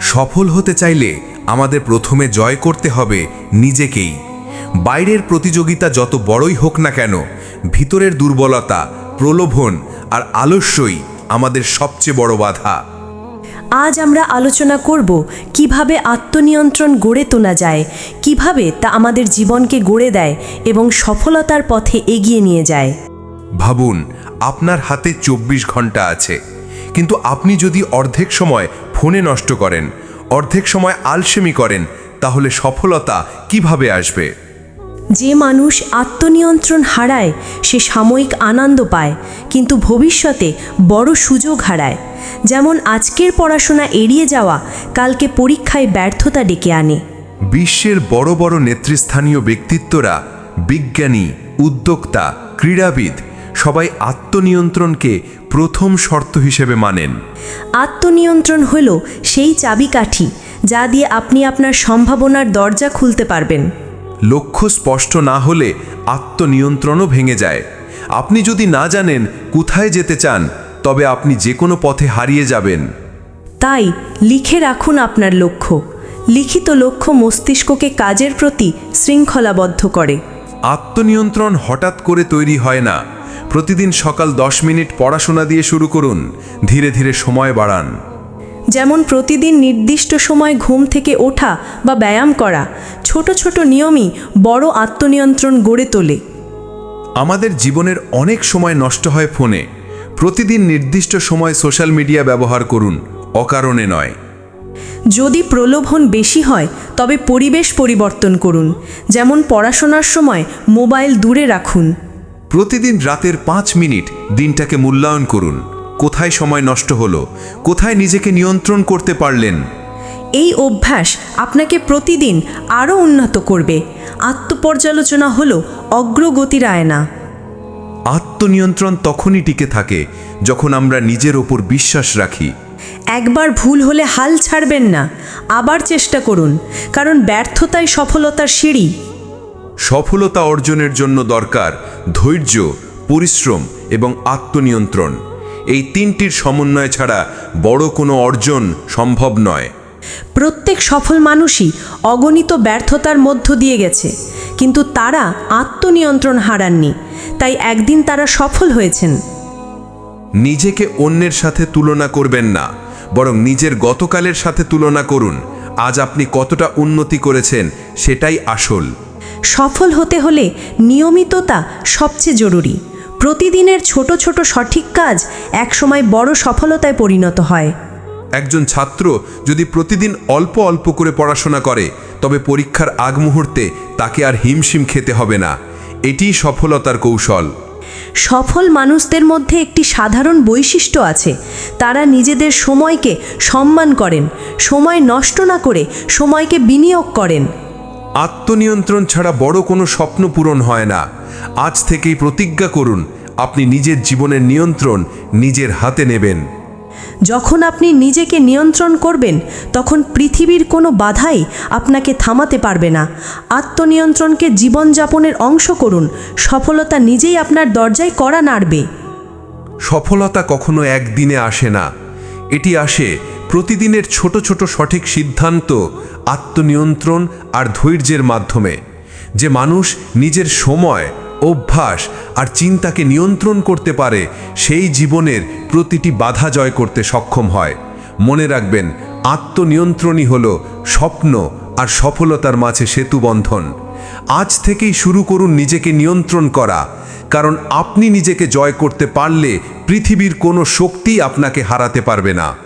সফল হতে চাইলে আমাদের প্রথমে জয় করতে হবে নিজেকেই। বাইরের প্রতিযোগিতা যত বড়ই হোক না কেন ভিতরের দুর্বলতা প্রলোভন আর আলস্যই আমাদের সবচেয়ে বড় বাধা। আজ আমরা আলোচনা করব কীভাবে আত্মনিয়ন্ত্রণ গড়ে তোলা যায় কীভাবে তা আমাদের জীবনকে গড়ে দেয় এবং সফলতার পথে এগিয়ে নিয়ে যায়। ভাবুন আপনার হাতে চব্বিশ ঘণ্টা আছে কিন্তু আপনি যদি অর্ধেক সময় ফোনে নষ্ট করেন অর্ধেক সময় আলসেমি করেন তাহলে সফলতা কীভাবে আসবে? যে মানুষ আত্মনিয়ন্ত্রণ হারায় সে সাময়িক আনন্দ পায় কিন্তু ভবিষ্যতে বড় সুযোগ হারায়। যেমন আজকের পড়াশোনা এড়িয়ে যাওয়া কালকে পরীক্ষায় ব্যর্থতা ডেকে আনে। বিশ্বের বড় বড় নেতৃস্থানীয় ব্যক্তিত্বরা বিজ্ঞানী উদ্যোক্তা ক্রীড়াবিদ সবাই আত্মনিয়ন্ত্রণকে প্রথম শর্ত হিসেবে মানেন। আত্মনিয়ন্ত্রণ হল সেই চাবিকাঠি যা দিয়ে আপনি আপনার সম্ভাবনার দরজা খুলতে পারবেন। লক্ষ্য স্পষ্ট না হলে আত্মনিয়ন্ত্রণও ভেঙে যায়। আপনি যদি না জানেন কোথায় যেতে চান তবে আপনি যে কোনো পথে হারিয়ে যাবেন। তাই লিখে রাখুন আপনার লক্ষ্য। লিখিত লক্ষ্য মস্তিষ্ককে কাজের প্রতি শৃঙ্খলাবদ্ধ করে। আত্মনিয়ন্ত্রণ হঠাৎ করে তৈরি হয় না। প্রতিদিন সকাল দশ মিনিট পড়াশোনা দিয়ে শুরু করুন। ধীরে ধীরে সময় বাড়ান। যেমন প্রতিদিন নির্দিষ্ট সময় ঘুম থেকে ওঠা বা ব্যায়াম করা ছোট ছোট নিয়মই বড় আত্মনিয়ন্ত্রণ গড়ে তোলে। আমাদের জীবনের অনেক সময় নষ্ট হয় ফোনে। প্রতিদিন নির্দিষ্ট সময় সোশ্যাল মিডিয়া ব্যবহার করুন অকারণে নয়। যদি প্রলোভন বেশি হয় তবে পরিবেশ পরিবর্তন করুন। যেমন পড়াশোনার সময় মোবাইল দূরে রাখুন। প্রতিদিন রাতের পাঁচ মিনিট দিনটাকে মূল্যায়ন করুন। কোথায় সময় নষ্ট হলো? কোথায় নিজেকে নিয়ন্ত্রণ করতে পারলেন? এই অভ্যাস আপনাকে প্রতিদিন আরও উন্নত করবে। আত্মপর্যালোচনা হল অগ্রগতির আয়না। আত্মনিয়ন্ত্রণ তখনই টিকে থাকে যখন আমরা নিজের ওপর বিশ্বাস রাখি। একবার ভুল হলে হাল ছাড়বেন না। আবার চেষ্টা করুন কারণ ব্যর্থতাই সফলতার সিঁড়ি। সফলতা অর্জনের জন্য দরকার ধৈর্য পরিশ্রম এবং আত্মনিয়ন্ত্রণ। এই তিনটির সমন্বয় ছাড়া বড় কোনো অর্জন সম্ভব নয়। প্রত্যেক সফল মানুষই অগণিত ব্যর্থতার মধ্য দিয়ে গেছে কিন্তু তারা আত্মনিয়ন্ত্রণ হারাননি তাই একদিন তারা সফল হয়েছেন। নিজেকে অন্যের সাথে তুলনা করবেন না বরং নিজের গতকালের সাথে তুলনা করুন আজ আপনি কতটা উন্নতি করেছেন সেটাই আসল। সফল হতে হলে নিয়মিততা সবচেয়ে জরুরি। প্রতিদিনের ছোট ছোট সঠিক কাজ একসময় বড় সফলতায় পরিণত হয়। একজন ছাত্র যদি প্রতিদিন অল্প অল্প করে পড়াশোনা করে তবে পরীক্ষার আগ মুহূর্তে তাকে আর হিমশিম খেতে হবে না। এটিই সফলতার কৌশল। সফল মানুষদের মধ্যে একটি সাধারণ বৈশিষ্ট্য আছে। তারা নিজেদের সময়কে সম্মান করেন সময় নষ্ট না করে সময়কে বিনিয়োগ করেন। আত্মনিয়ন্ত্রণ ছাড়া বড় কোনো স্বপ্ন পূরণ হয় না। আজ থেকেই প্রতিজ্ঞা করুন আপনি নিজের জীবনের নিয়ন্ত্রণ নিজের হাতে নেবেন। যখন আপনি নিজেকে নিয়ন্ত্রণ করবেন তখন পৃথিবীর কোনো বাধাই আপনাকে থামাতে পারবে না। আত্মনিয়ন্ত্রণকে জীবনযাপনের অংশ করুন সফলতা নিজেই আপনার দরজায় করা নাড়বে। সফলতা কখনো একদিনে আসে না। এটি আসে প্রতিদিনের ছোট ছোট সঠিক সিদ্ধান্ত, আত্মনিয়ন্ত্রণ আর ধৈর্যের মাধ্যমে, যে মানুষ নিজের সময়, অভ্যাস আর চিন্তাকে নিয়ন্ত্রণ করতে পারে, সেই জীবনের প্রতিটি বাধা জয় করতে সক্ষম হয়। মনে রাখবেন, আত্মনিয়ন্ত্রণই হল স্বপ্ন আর সফলতার মাঝে সেতুবন্ধন আজ থেকেই শুরু করুন নিজেকে নিয়ন্ত্রণ করা। কারণ আপনি নিজেকে জয় করতে পারলে পৃথিবীর কোনো শক্তি আপনাকে হারাতে পারবে না।